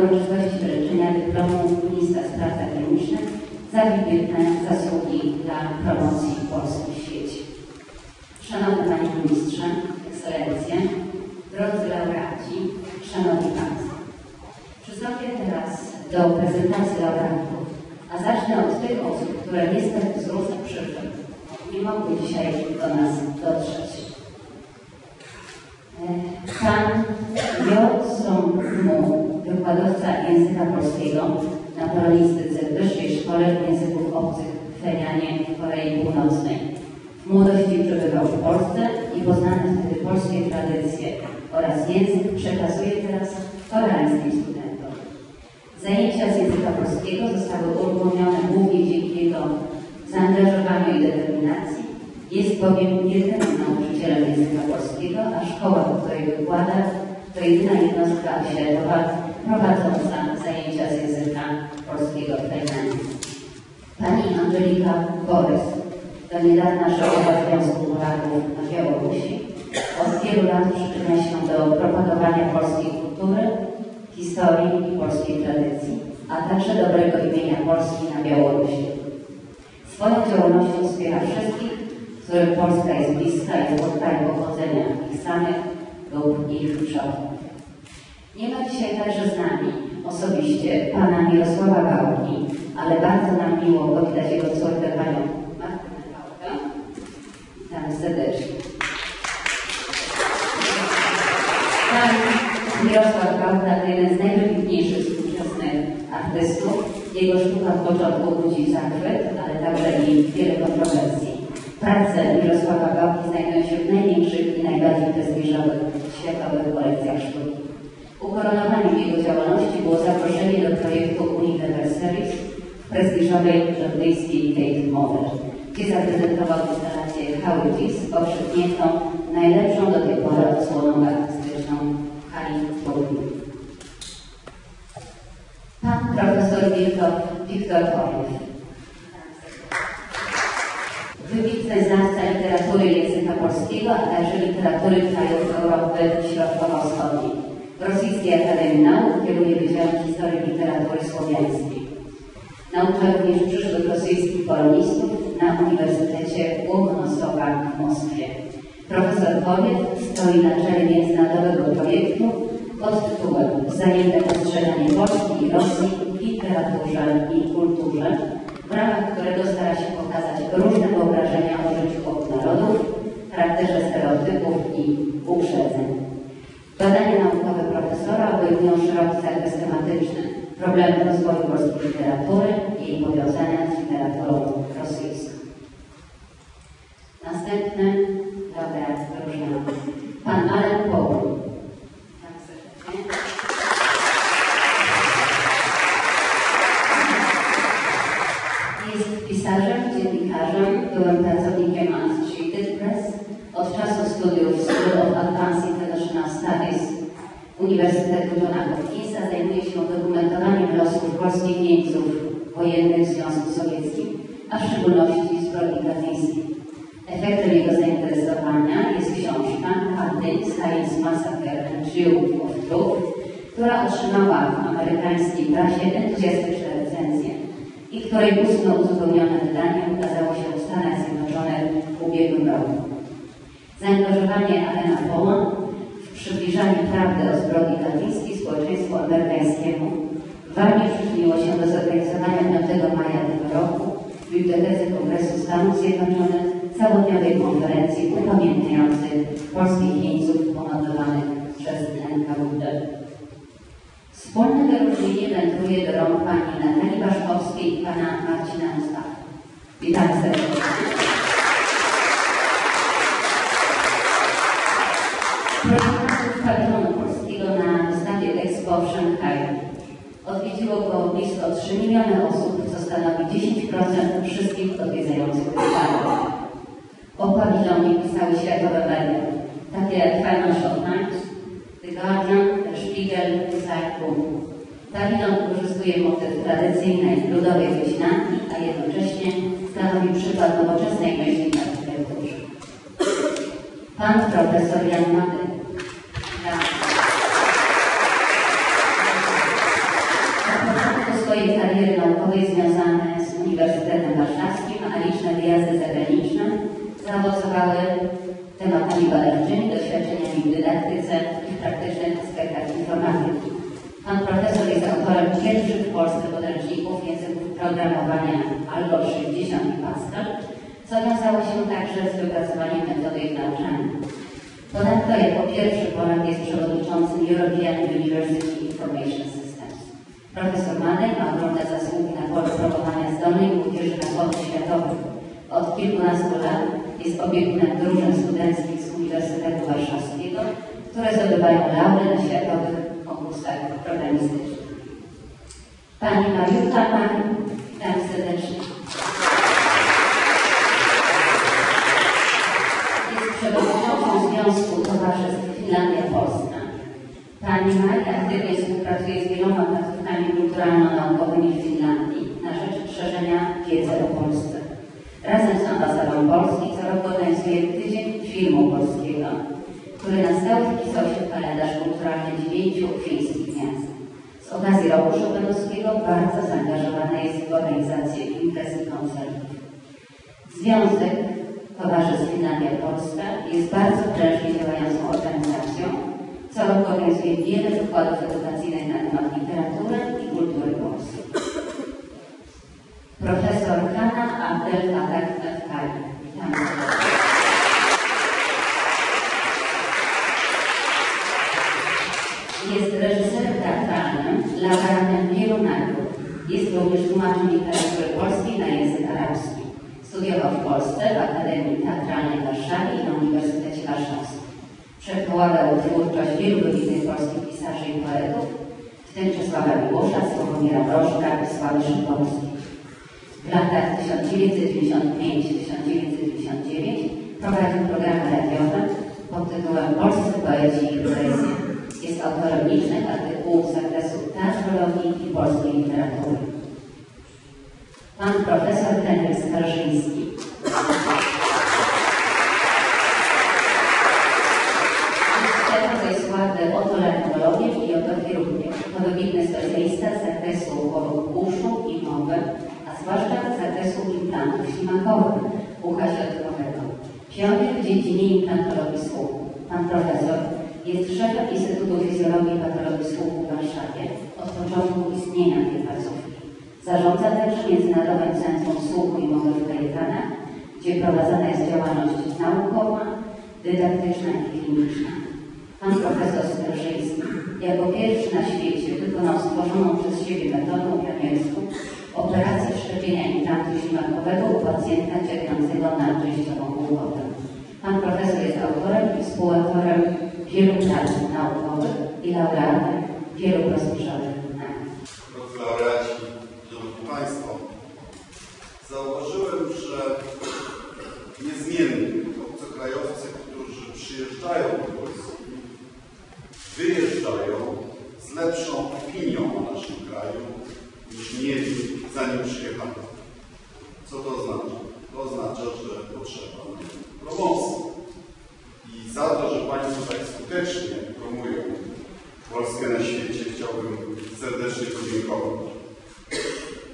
uroczystości wręczenia dyplomu ministra spraw zagranicznych za wybitne zasługi dla promocji Polski w świecie. Szanowny Panie Ministrze, Ekscelencje, drodzy laureaci, Szanowni Państwo. Przystąpię teraz do prezentacji laureatów, a zacznę od tych osób, które niestety z różnych przyczyn nie mogły dzisiaj do nas dotrzeć. Wykładowca języka polskiego na polonistyce w Wyższej Szkole Języków Obcych w Fenianie w Korei Północnej. W młodości przebywał w Polsce i poznane wtedy polskie tradycje oraz język przekazuje teraz koreańskim studentom. Zajęcia z języka polskiego zostały uruchomione głównie dzięki jego zaangażowaniu i determinacji. Jest bowiem jedynym nauczycielem języka polskiego, a szkoła, w której wykłada, to jedyna jednostka oświatowa prowadząca zajęcia z języka polskiego w Tajlandii. Pani Angelika Borys, do niedawna szefowa Związku Polaków na Białorusi, od wielu lat przyczynia się do propagowania polskiej kultury, historii i polskiej tradycji, a także dobrego imienia Polski na Białorusi. Swoją działalnością wspiera wszystkich, którym Polska jest bliska i kraj pochodzenia ich samych lub ich przodków. Nie ma dzisiaj także z nami osobiście pana Mirosława Gałki, ale bardzo nam miło powitać jego córkę, panią Martynę Gałkę. Witamy serdecznie. Pan Mirosław Gałka to jeden z najwybitniejszych współczesnych artystów. Jego sztuka w początku budzi zachwyt, ale także i wiele kontrowersji. Prace Mirosława Gałki znajdują się w największych i najbardziej prestiżowych światowych kolekcjach sztuki. Ukoronowaniem jego działalności było zaproszenie do projektu Universalis w prestiżowej londyńskiej Tate Modern, gdzie zaprezentował instalację Howardis okrzykniętą najlepszą do tej pory odsłoną artystyczną hali Lublinie. Pan profesor Wiktor, Wiktor Korew. Wybitny znawca literatury języka polskiego, a także literatury krajów Europy Środkowo-Wschodniej. Rosyjskiej Akademii Nauk kieruje Wydziałem Historii Literatury Słowiańskiej. Naucza również przyszłych rosyjskich polonistów na Uniwersytecie Łomonosowa w Moskwie. Profesor Kowiet stoi na czele międzynarodowego projektu pod tytułem Wzajemne postrzeganie Polski i Rosji w literaturze i kulturze, w ramach którego stara się pokazać różne wyobrażenia o życiu obu narodów, charakterze stereotypów i uprzedzeń. Badania naukowe profesora obejmują szeroki zakres tematyczny problemy rozwoju polskiej literatury i jej powiązania z literaturą rosyjską. Następny laureat wyróżniony. Pan Allen serdecznie. Jest pisarzem, dziennikarzem, byłem pracownikiem Associated Press. Od czasu studiów School of Advanced Uniwersytetu Johna Hopkinsa zajmuje się dokumentowaniem losów polskich jeńców wojennych w Związku Sowieckim, a w szczególności zbrodni katyńskiej. Efektem jego zainteresowania jest książka Katyn Science Massacre and Triumph of Truth, która otrzymała w amerykańskiej prasie entuzjastyczne recenzje i której ósme uzupełnione wydanie ukazało się w Stanach Zjednoczonych w ubiegłym roku. Zaangażowanie Alena w przybliżaniu prawdy o zbrodni katyńskiej społeczeństwu amerykańskiemu ważnie przyczyniło się do zorganizowania 5 maja tego roku w Bibliotece Kongresu Stanów Zjednoczonych całodniowej konferencji upamiętniającej polskich jeńców pomordowanych przez NKWD. Wspólne wyróżnienie wędruje do rąk pani Natalii Waszkowskiej i pana Marcina Mustafa. Witam serdecznie. 3 miliony osób, stanowi 10% wszystkich odwiedzających wystawę. O pawilonie pisały światowe media, takie jak Financial Times, The Guardian, The Spiegel, Cycle. Pawilon wykorzystuje motyw tradycyjnej ludowej wyśnanki, a jednocześnie stanowi przykład nowoczesnej myśli w architekturze. Pan profesor Jan Mady. co wiązało się także z wypracowaniem metodyk nauczania. Ponadto jako pierwszy Polak jest przewodniczącym European University Information Systems. Profesor Manek ma ogromne zasługi na polu promowania zdolnej młodzieży na polu światowym. Od kilkunastu lat jest opiekunem drużyn studenckich z Uniwersytetu Warszawskiego, które zdobywają laury na światowych konkursach programistycznych. Pani Mariuta Pan, witam serdecznie. Jest przewodniczącą Związku Towarzystw Finlandia-Polska. Pani Maria aktywnie współpracuje z wieloma placówkami kulturalno-naukowymi w Finlandii na rzecz szerzenia wiedzy o Polsce. Razem z ambasadą Polski co roku organizuje Tydzień Filmu Polskiego, który na stałe wpisał się w kulturalny dziewięciu fińskich miast. Z okazji roku Chopinowskiego bardzo zaangażowana jest w organizację imprez i koncertów. Związek Towarzystw Finlandia-Polska jest bardzo prężnie działającą organizacją. Co roku organizuje wiele wykładów edukacyjnych na temat literatury i kultury polskiej. Profesor Hanna Abdel Fatak Efkari. Witam serdecznie. Jest reżyserem laureatem wielu nagród. Jest również tłumaczem literatury polskiej na język arabski. Studiował w Polsce w Akademii Teatralnej w Warszawie i na Uniwersytecie Warszawskim. Przepołagał twórczość wielu wybitnych polskich pisarzy i poetów, w tym Czesława Miłosza, Sławomira Brożka i Sławy Szymborskiej. W latach 1995-1999 prowadził programy radiowe pod tytułem Polscy poeci i poezja. Jest autorem licznych artykułów z zakresu teatrologii i polskiej literatury. Pan profesor Henryk Skarżyński. Otolaryngologiem i wybitny specjalista z i mowy, a zwłaszcza z ucha środkowego. W dziedzinie implantologii słuchu. Pan profesor jest szefem Instytutu Fizjologii i Patologii Słuchu w Warszawie Zarządza także Międzynarodowym Centrum Słuchu i Mowy w Kajetanach, gdzie prowadzona jest działalność naukowa, dydaktyczna i kliniczna. Pan profesor Skarżyński jako pierwszy na świecie wykonał stworzoną przez siebie metodą pionierską operację wszczepienia implantu ślimakowego u pacjenta cierpiącego na częściową głupotę. Pan profesor jest autorem i współautorem wielu prac naukowych i laureatem wielu prestiżowych nagród. Drodzy laureaci, szanowni Państwo, zauważyłem, że niezmiennie obcokrajowcy, którzy przyjeżdżają do Polski, wyjeżdżają z lepszą opinią o naszym kraju niż mieli zanim przyjechali. Co to oznacza? To oznacza, że potrzeba promocji. I za to, że Państwo tak skutecznie promują Polskę na świecie, chciałbym serdecznie podziękować.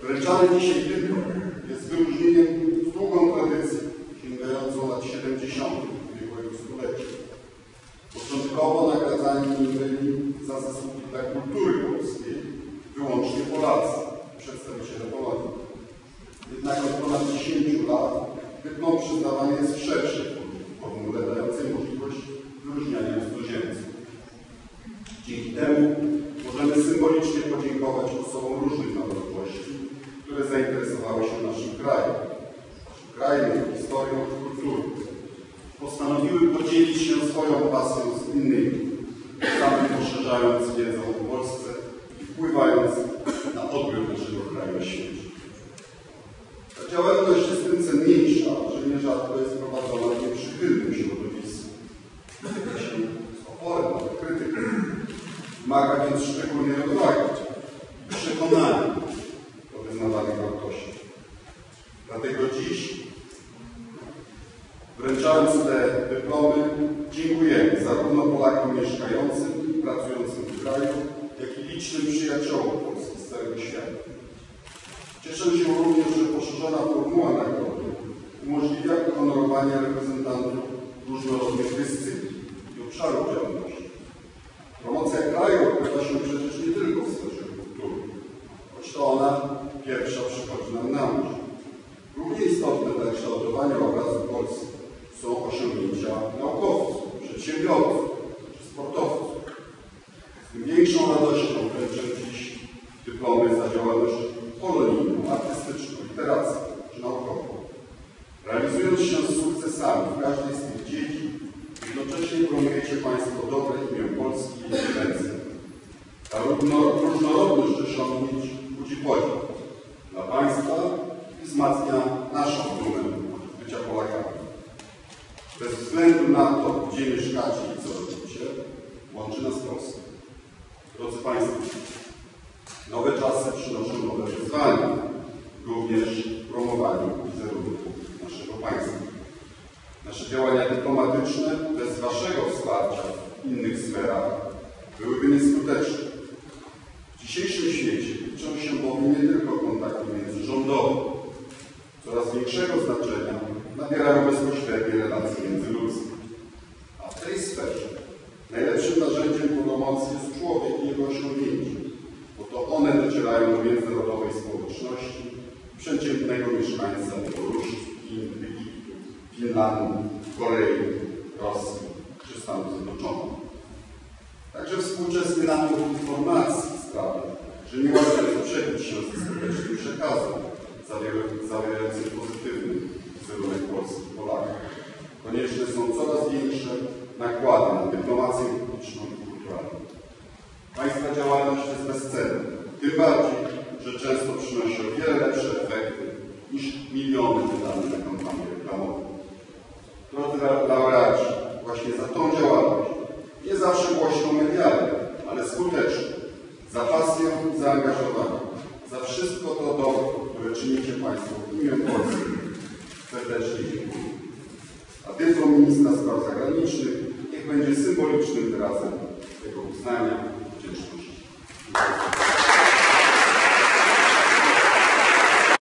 Wręczany dzisiaj dyplom jest wyróżnieniem z długą tradycją, sięgającą lat 70. ubiegłego stulecia. Początkowo nagradzani byli za zasługi dla kultury polskiej wyłącznie Polacy, przedstawiciele Polonii. Jednak od ponad 10 lat dyplom przyznawany jest w szerszej formule, dającej możliwość wyróżniania cudzoziemców. Dzięki temu możemy symbolicznie podziękować osobom różnych narodowości, które zainteresowały się naszym krajem, naszym krajem, jego historią kulturą. Postanowiły podzielić się swoją pasją z innymi, sami poszerzając wiedzę o Polsce i wpływając kraju na świecie. Ta działalność jest tym cenniejsza, że nierzadko jest prowadzona w nieprzychylnym środowisku. Się z oporem, nawet krytyką. Wymaga więc szczególnej odwagi przekonania do wyznawanych wartości. Dlatego dziś, wręczając te dyplomy, dziękujemy zarówno Polakom mieszkającym i pracującym w kraju, jak i licznym przyjaciołom Polski z całego świata. Cieszę się również, że poszerzona formuła nagrody umożliwia honorowanie reprezentantów różnorodnych dyscyplin i obszarów działalności. Promocja kraju odbywa się przecież nie tylko w sferze kultury, choć to ona pierwsza przychodzi nam na myśl. Równie istotne dla kształtowania osiągnięcia naukowców, przedsiębiorców czy sportowców. Z tym większą radością wręczę dziś dyplomy za działalność polonijną, artystyczną, literacką czy naukową. Realizując się z sukcesami w każdej z tych dziedzin, jednocześnie promujecie Państwo dobre imię Polski i jej ręce. Ta równo- różnorodność osiągnięć budzi podziw dla Państwa i wzmacnia naszą dumę z bycia Polakami. Bez względu na to, gdzie mieszkacie i co robicie, łączy nas Polska. Drodzy Państwo, nowe czasy przynoszą nowe wyzwania, również promowaniu wizerunku naszego państwa. Nasze działania dyplomatyczne bez Waszego wsparcia w innych sferach byłyby nieskuteczne. W dzisiejszym świecie liczą się bowiem nie tylko kontakty międzyrządowe. Coraz większego znaczenia nabierają bezpośrednie relacje międzyludzkie. A w tej sferze najlepszym narzędziem promocji jest człowiek i jego osiągnięcia, bo to one docierają do międzynarodowej społeczności przeciętnego mieszkańca Białorusi, Chin, Egiptu, Finlandii, Korei, Rosji czy Stanów Zjednoczonych. Także współczesny napływ informacji sprawia, że nie łatwo jest przebić się ze skutecznym przekazem zawiera- zawierającym pozytywny wizerunek Polski i Polaków. Konieczne są coraz większe nakłady na dyplomację publiczną i kulturalną. Państwa działalność jest bezcenna, tym bardziej, że często przynosi o wiele lepsze efekty niż miliony wydane na kampanię reklamową. Drodzy la- laureaci, właśnie za tą działalność, nie zawsze głośną medialnie, ale skuteczną, za pasję i zaangażowanie, za wszystko to dobro, które czynicie Państwo w imię Polski, serdecznie dziękuję. A dyplom ministra spraw zagranicznych niech będzie symbolicznym wyrazem tego uznania i wdzięczności. Dziękuję.